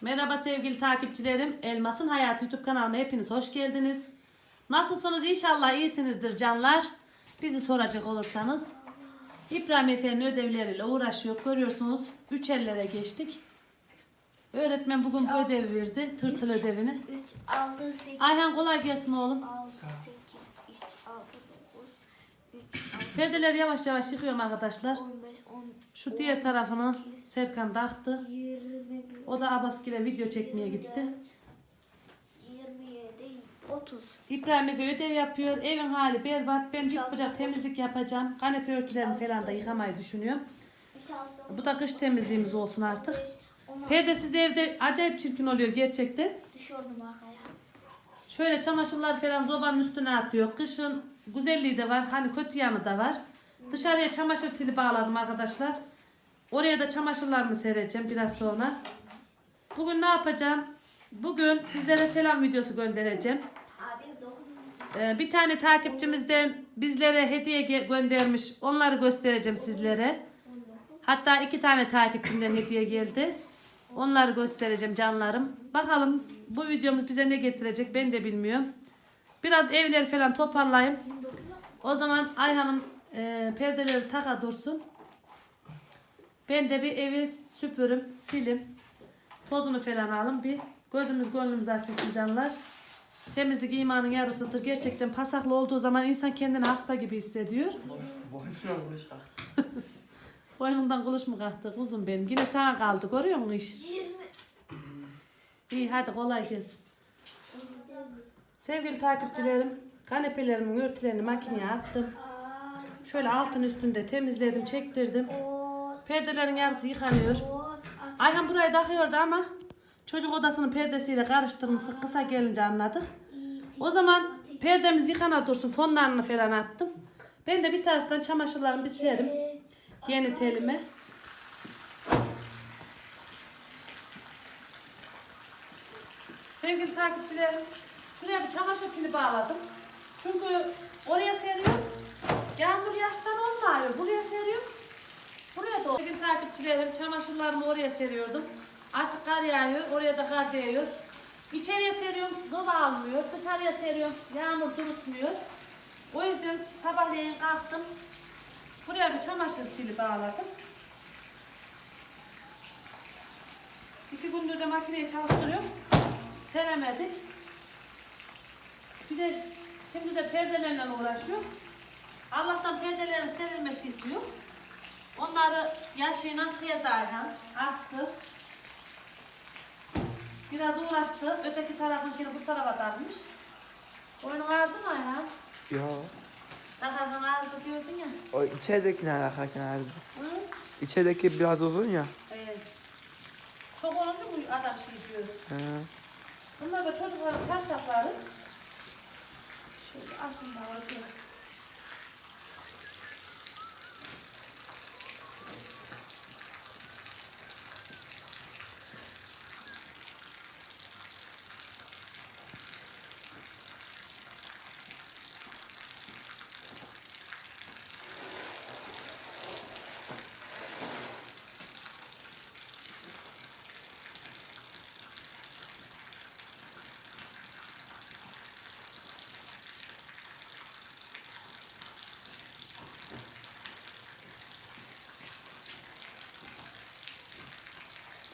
Merhaba sevgili takipçilerim. Elmas'ın Hayatı YouTube kanalıma hepiniz hoş geldiniz. Nasılsınız? İnşallah iyisinizdir canlar. Bizi soracak olursanız. İbrahim Efe'nin ödevleriyle uğraşıyor. Görüyorsunuz 3 ellere geçtik. Öğretmen bugün bu ödevi verdi. Tırtıl ödevini. 3, 6, 8, Ayhan kolay gelsin oğlum. 6, 8, 3, 6, 9, 3, 6, Perdeleri yavaş yavaş yıkıyorum arkadaşlar. 15, 10, Şu diğer tarafını Serkan taktı. 21, O da Abaskil'e video çekmeye gitti. 27, 30. İbrahim Efe ödev yapıyor. Evin hali berbat. Ben bucak temizlik yapacağım. Kanepe örtülerini falan da yıkamayı düşünüyorum. 3, 6, Bu da kış temizliğimiz olsun artık. 15, 16. Perdesiz evde acayip çirkin oluyor gerçekten. Düşürdüm arkaya. Şöyle çamaşırlar falan zobanın üstüne atıyor. Kışın güzelliği de var. Hani kötü yanı da var. Dışarıya çamaşır tili bağladım arkadaşlar. Oraya da çamaşırlarımı sereceğim biraz sonra. Bugün ne yapacağım? Bugün sizlere selam videosu göndereceğim. Abi 9. Ee, bir tane takipçimizden bizlere hediye göndermiş. Onları göstereceğim sizlere. Hatta iki tane takipçimden hediye geldi. Onları göstereceğim canlarım. Bakalım bu videomuz bize ne getirecek ben de bilmiyorum. Biraz evleri falan toparlayayım. O zaman Ayhan'ın e, perdeleri taka dursun. Ben de bir evi süpürüm, silim. Tozunu falan alın bir. Gözümüz gönlümüz açılsın canlar. Temizlik imanın yarısıdır. Gerçekten pasaklı olduğu zaman insan kendini hasta gibi hissediyor. Boynuna vuruş kalk. Boynundan kılıç mı kalktı kuzum benim. Yine sana kaldı görüyor musun iş? 20. İyi hadi kolay gelsin. Sevgili takipçilerim, kanepelerimin örtülerini makineye attım. Şöyle altın üstünde temizledim, çektirdim. Perdelerin yarısı yıkanıyor. Ayhan burayı takıyordu ama çocuk odasının perdesiyle karıştırmıştık. Kısa gelince anladık. O zaman perdemiz yıkana dursun. Fonlarını falan attım. Ben de bir taraftan çamaşırlarımı bir serim. Yeni telime. Sevgili takipçilerim, şuraya bir çamaşır pili bağladım. Çünkü oraya seriyorum. Yağmur yaştan olmuyor. Buraya seriyorum. Takipçilerim, çamaşırlarımı oraya seriyordum. Artık kar yağıyor, oraya da kar değiyor. İçeriye seriyorum, hava almıyor. Dışarıya seriyorum, yağmur durutmuyor. O yüzden sabahleyin kalktım. Buraya bir çamaşır pili bağladım. İki gündür de makineyi çalıştırıyorum. Seremedik. Bir de şimdi de perdelerle uğraşıyor. Allah'tan perdelerin serilmesi istiyor. Onları yaşıyla sıyırdı Ayhan. Astı. Biraz uğraştı. Öteki tarafınkini bu tarafa takmış. Boynun ağrıdı mı Ayhan? Yo. Sakalın ağrıdı gördün ya. O içeridekine alakalı nerede? Hı? İçerideki biraz uzun ya. Evet. Çok olunca bu adam şey diyor. He. Bunlar da çocukların çarşafları. Şöyle aklımda var.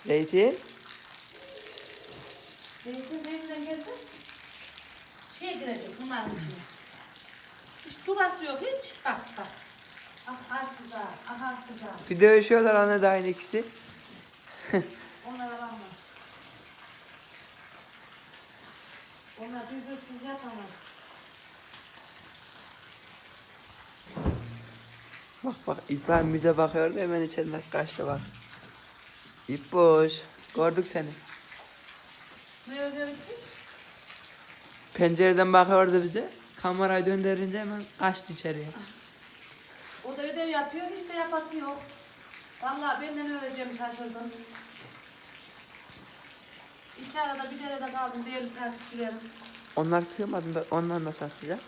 Zeytin. Zeytin zeytinden gelsin. Şey girecek bunların içine. Hiç durası yok hiç. Bak bak. Ah arsız ha. Ah arsız ha. Bir dövüşüyorlar anne de aynı ikisi. Onlara bakma. Onlar birbirsiniz yapamaz. Bak bak İbrahim bize bakıyordu hemen nasıl kaçtı bak. İp boş. Gördük seni. Ne ödedik? Pencereden bakıyordu bize. Kamerayı döndürünce hemen kaçtı içeriye. O da ödev yapıyor hiç de yapası yok. Vallahi benden öğreneceğim şaşırdım. İki arada bir derede kaldım değerli takipçilerim. Onlar sığmadı da onlar nasıl atacak?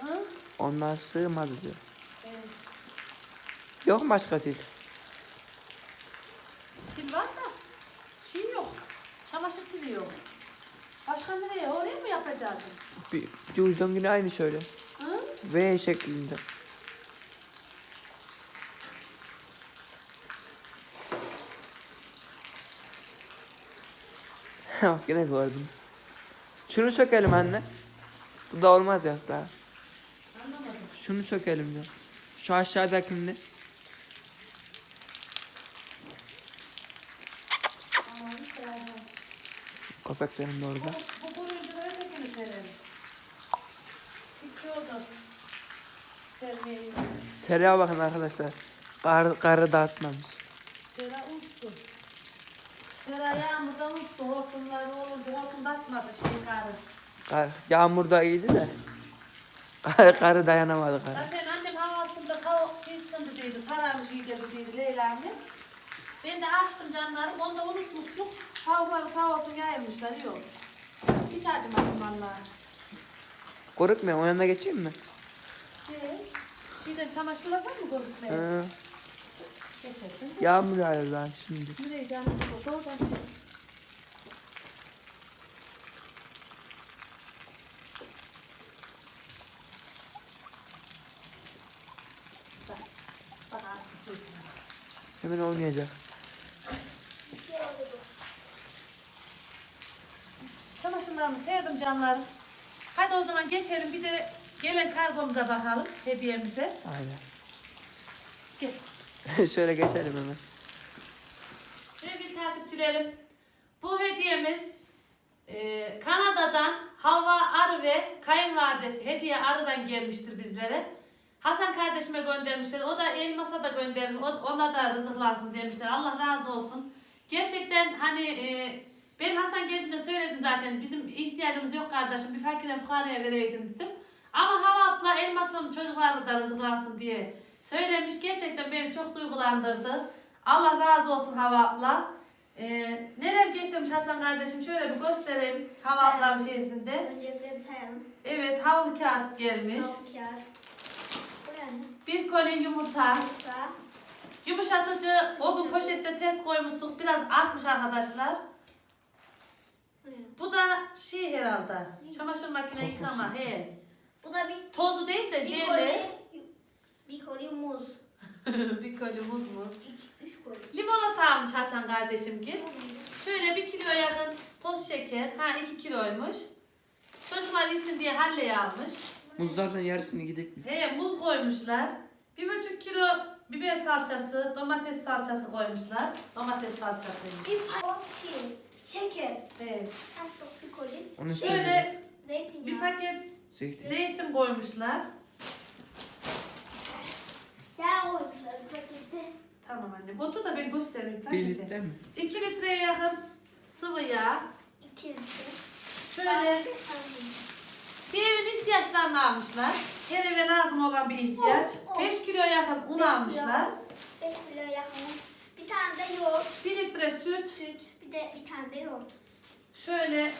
Hı? Onlar sığmadı diyor. Evet. Yok mu başka dil? Var da şey yok. Başka nereye? Oraya mı yapacaksın? Bir, bir yüzden yine aynı şöyle. Hı? V şeklinde. Bak yine gördüm. Şunu sökelim anne. Bu da olmaz ya daha. Şunu sökelim de. Şu aşağıdakini. Tamam, tamam. Köpeklerin de orada. Bu, kuruyucuları ötekini serelim. İki oldu. Sermeyi. Seriye bakın arkadaşlar. Kar, karı dağıtmamış. Sera uçtu. Sera yağmurda uçtu. Hortumları olurdu. Hortum batmadı şey karı. Kar, yağmur da iyiydi de. Kar, karı dayanamadı karı. Zaten annem havasında tavuk şey sındı dedi. Sararmış iyice dedi Leyla anne. Ben de açtım canlarım. Onu da unutmuştuk. Tavukları sağ olsun yayılmışlar. Yok. Hiç acımadım vallahi. Korkmuyor. O yanına geçeyim mi? Şey, şeyden çamaşırlar var mı korkutmaya? Hı. Geçersin. Yağmur yağıyor lan şimdi. Nereye bu? Doğrudan çek. Bak. Bak. Hemen oynayacak. Çamaşırlarımı serdim canlarım. Hadi o zaman geçelim bir de gelen kargomuza bakalım hediyemize. Aynen. Gel. Şöyle geçelim hemen. Sevgili takipçilerim, bu hediyemiz e, Kanada'dan Hava Arı ve kayınvalidesi hediye Arı'dan gelmiştir bizlere. Hasan kardeşime göndermişler. O da Elmas'a da gönderin. Ona da rızıklansın demişler. Allah razı olsun. Gerçekten hani e, ben Hasan geldiğinde söyledim zaten. Bizim ihtiyacımız yok kardeşim. Bir fakire fukaraya vereydim dedim. Ama Hava abla Elmas'ın çocukları da rızıklansın diye söylemiş. Gerçekten beni çok duygulandırdı. Allah razı olsun Hava abla. Ee, neler getirmiş Hasan kardeşim şöyle bir göstereyim Hava ablanın şeysinde. Öncelikle bir sayalım. Evet havlu kağıt gelmiş. Tavuk kağıt. Bu yani. Bir koli yumurta. Yumurta. Yumuşatıcı o bu poşette ters koymuştuk. Biraz artmış arkadaşlar. Bu da şey herhalde. Çamaşır makine Tofu yıkama. He. Bu da bir, Tozu değil de bir jeli. koli, bir koli muz. bir koli muz mu? İki, üç koli. Limonata almış Hasan kardeşim ki. Şöyle bir kilo yakın toz şeker. Ha iki kiloymuş. Çocuklar yesin diye halleye almış. Muzlardan yarısını gidelim biz. He muz koymuşlar. Bir buçuk kilo biber salçası, domates salçası koymuşlar. Domates salçası. Bir paket şeker. Evet. Onu Şöyle. Zeytinyağı. bir paket Zeytin. zeytin koymuşlar. Yağ koymuşlar bir pakette. Tamam anne. Botu da ben göstereyim. Bir paketi. litre mi? 2 litreye yakın sıvı yağ. İki litre. Şöyle bir evin ihtiyaçlarını almışlar. Her eve lazım olan bir ihtiyaç. Oh, oh. 5 kilo yakın un Beş almışlar. 5 kilo yakın. Bir tane de yoğurt. 1 litre süt. Süt. Bir de bir tane de yoğurt. Şöyle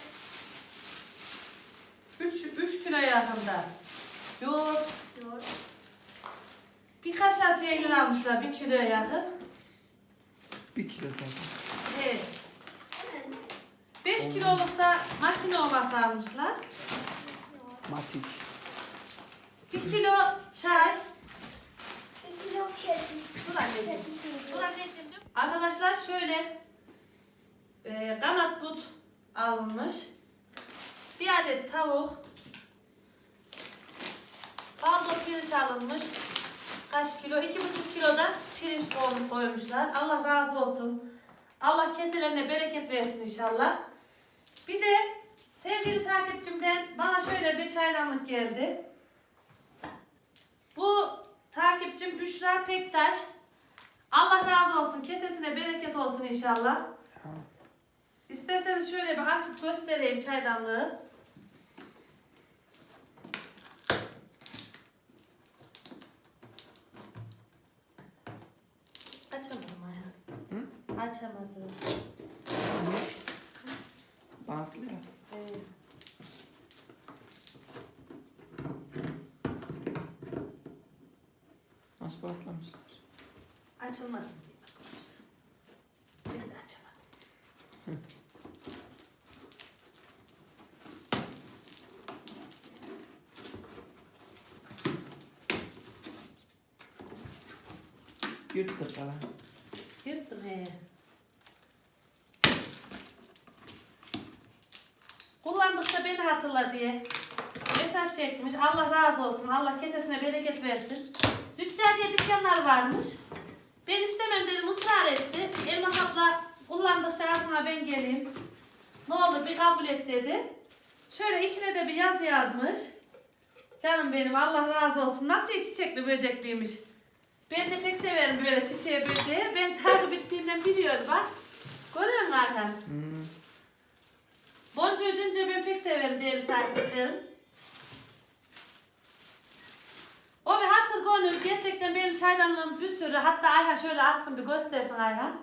3 3 kilo yakında. Yoğurt. Yoğurt. Birkaç tane peynir almışlar 1 kiloya yakın. Bir kilo zaten. Evet. Hemen 5 kiloluk da makine ovası almışlar. Matik. 1 kilo çay. Bir kilo kesin. Dur anneciğim. Dur anneciğim. Arkadaşlar şöyle e, kanat but alınmış. Bir adet tavuk. Baldo pirinç alınmış. Kaç kilo? İki buçuk kilo da pirinç koy- koymuşlar. Allah razı olsun. Allah keselerine bereket versin inşallah. Bir de sevgili takipçimden bana şöyle bir çaydanlık geldi. Bu takipçim Büşra Pektaş. Allah razı olsun. Kesesine bereket olsun inşallah. İsterseniz şöyle bir açıp göstereyim çaydanlığı. Açamadım ayağı. Hı? Açamadım. Bantlı ya. Evet. Nasıl bantlamışlar? Açılmasın diye bakmıştım. Ben de açamadım. Yırttık falan. Yırttım he. Kullandıkça beni hatırla diye. Mesaj çekmiş. Allah razı olsun. Allah kesesine bereket versin. Züccaciye dükkanlar varmış. Ben istemem dedim ısrar etti. Elmas abla kullandıkça aklına ben geleyim. Ne olur bir kabul et dedi. Şöyle içine de bir yazı yazmış. Canım benim Allah razı olsun. Nasıl çiçekli böcekliymiş. Ben de pek severim böyle çiçeği böceği. Ben takip ettiğimden biliyorum bak. Görüyor musun? Hmm. Boncuğu cınca ben pek severim değerli takipçilerim. O bir hatır gönül gerçekten benim çaydanlığım bir sürü. Hatta Ayhan şöyle açsın bir göstersin Ayhan.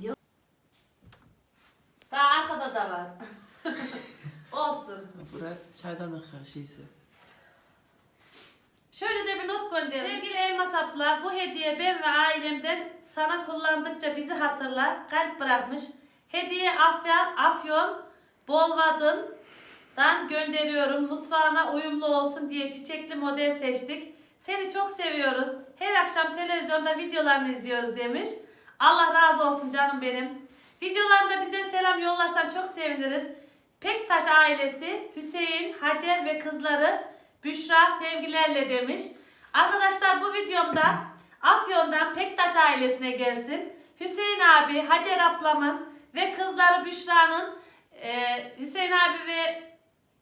Yok. Daha arkada da var. Olsun. Buraya çaydanlık şeysi. Şöyle de bir not göndermiş. Sevgili Elmas abla bu hediye ben ve ailemden sana kullandıkça bizi hatırla. Kalp bırakmış. Hediye Afyon, Afyon Bolvadın'dan gönderiyorum. Mutfağına uyumlu olsun diye çiçekli model seçtik. Seni çok seviyoruz. Her akşam televizyonda videolarını izliyoruz demiş. Allah razı olsun canım benim. Videolarında bize selam yollarsan çok seviniriz. Pektaş ailesi Hüseyin, Hacer ve kızları Büşra sevgilerle demiş. Arkadaşlar bu videomda Afyon'dan Pektaş ailesine gelsin. Hüseyin abi, Hacer ablamın ve kızları Büşra'nın e, Hüseyin abi ve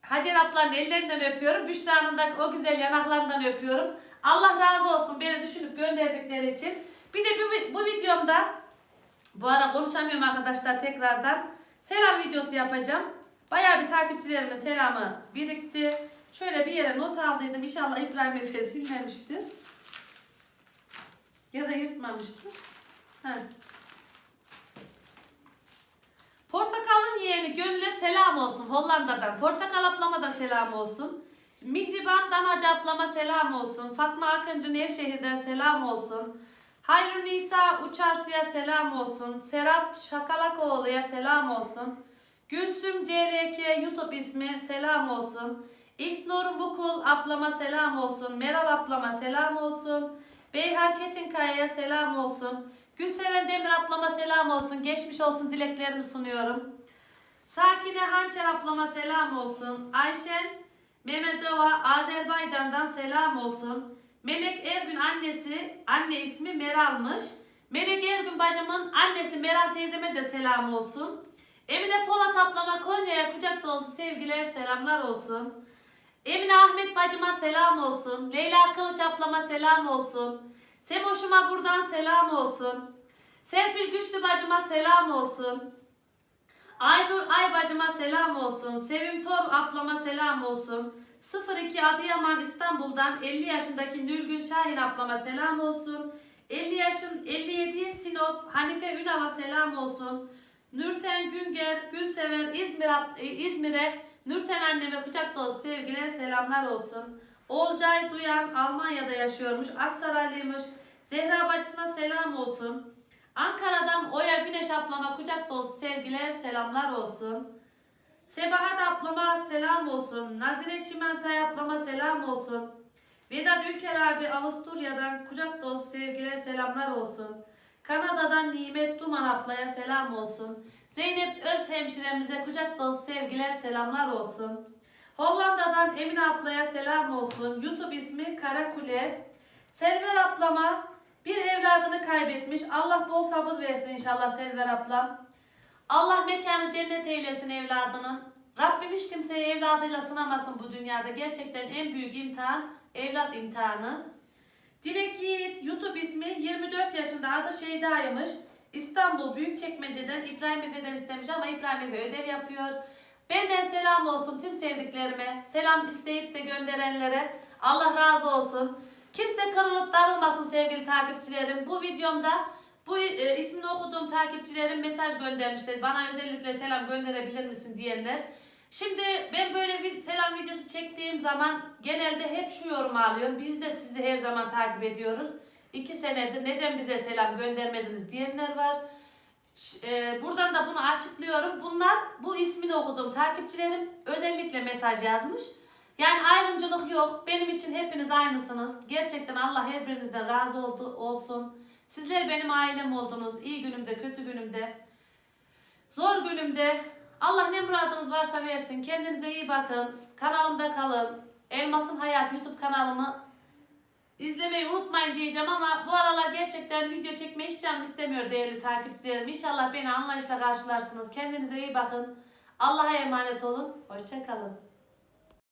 Hacer ablanın ellerinden öpüyorum. Büşra'nın da o güzel yanaklarından öpüyorum. Allah razı olsun beni düşünüp gönderdikleri için. Bir de bu, bu videomda bu ara konuşamıyorum arkadaşlar tekrardan. Selam videosu yapacağım. Bayağı bir takipçilerimin selamı birikti. Şöyle bir yere not aldıydım. İnşallah İbrahim Efe silmemiştir. Ya da yırtmamıştır. Heh. Portakalın yeğeni Gönül'e selam olsun Hollanda'dan. Portakal ablama da selam olsun. Mihriban Danacı ablama selam olsun. Fatma Akıncı Nevşehir'den selam olsun. Hayru Nisa Uçarsu'ya selam olsun. Serap Şakalakoğlu'ya selam olsun. Gülsüm CRK YouTube ismi selam olsun. İlknur Bukul ablama selam olsun. Meral ablama selam olsun. Beyhan Çetinkaya'ya selam olsun. Gülseren Demir ablama selam olsun. Geçmiş olsun dileklerimi sunuyorum. Sakine Hançer ablama selam olsun. Ayşen Mehmetova Azerbaycan'dan selam olsun. Melek Ergün annesi, anne ismi Meral'mış. Melek Ergün bacımın annesi Meral teyzeme de selam olsun. Emine Polat ablama Konya'ya kucak dolusu sevgiler selamlar olsun. Emine Ahmet bacıma selam olsun. Leyla Kılıç ablama selam olsun. Semoş'uma buradan selam olsun. Serpil Güçlü bacıma selam olsun. Aynur Ay bacıma selam olsun. Sevim Tor ablama selam olsun. 02 Adıyaman İstanbul'dan 50 yaşındaki Nülgün Şahin ablama selam olsun. 50 yaşın 57 Sinop Hanife Ünal'a selam olsun. Nurten Günger Gülsever İzmir İzmir'e Nurten anneme kucak dolusu sevgiler selamlar olsun. Olcay Duyan Almanya'da yaşıyormuş. Aksaraylıymış. Zehra bacısına selam olsun. Ankara'dan Oya Güneş ablama kucak dolusu sevgiler selamlar olsun. Sebahat ablama selam olsun. Nazire Çimentay ablama selam olsun. Vedat Ülker abi Avusturya'dan kucak dolusu sevgiler selamlar olsun. Kanada'dan Nimet Duman ablaya selam olsun. Zeynep Öz hemşiremize kucak dolusu sevgiler selamlar olsun. Hollanda'dan Emine ablaya selam olsun. YouTube ismi Karakule. Selver ablama bir evladını kaybetmiş. Allah bol sabır versin inşallah Selver ablam. Allah mekanı cennet eylesin evladının. Rabbim hiç kimseyi evladıyla sınamasın bu dünyada. Gerçekten en büyük imtihan evlat imtihanı. Dilek Yiğit YouTube ismi 24 yaşında adı Şeyda'ymış. İstanbul Büyükçekmece'den İbrahim Efe'den istemiş ama İbrahim Efe ödev yapıyor. Benden selam olsun tüm sevdiklerime. Selam isteyip de gönderenlere. Allah razı olsun. Kimse kırılıp darılmasın sevgili takipçilerim. Bu videomda bu e, ismini okuduğum takipçilerim mesaj göndermişler. Bana özellikle selam gönderebilir misin diyenler. Şimdi ben böyle bir selam videosu çektiğim zaman genelde hep şu yorumu alıyorum. Biz de sizi her zaman takip ediyoruz. İki senedir neden bize selam göndermediniz diyenler var. E, buradan da bunu açıklıyorum. Bunlar bu ismini okuduğum takipçilerim özellikle mesaj yazmış. Yani ayrımcılık yok. Benim için hepiniz aynısınız. Gerçekten Allah her birinizden razı oldu, olsun. Sizler benim ailem oldunuz. İyi günümde, kötü günümde. Zor günümde. Allah ne muradınız varsa versin. Kendinize iyi bakın. Kanalımda kalın. Elmas'ın Hayatı YouTube kanalımı izlemeyi unutmayın diyeceğim ama bu aralar gerçekten video çekmeyi hiç canım istemiyor değerli takipçilerim. İnşallah beni anlayışla karşılarsınız. Kendinize iyi bakın. Allah'a emanet olun. Hoşçakalın.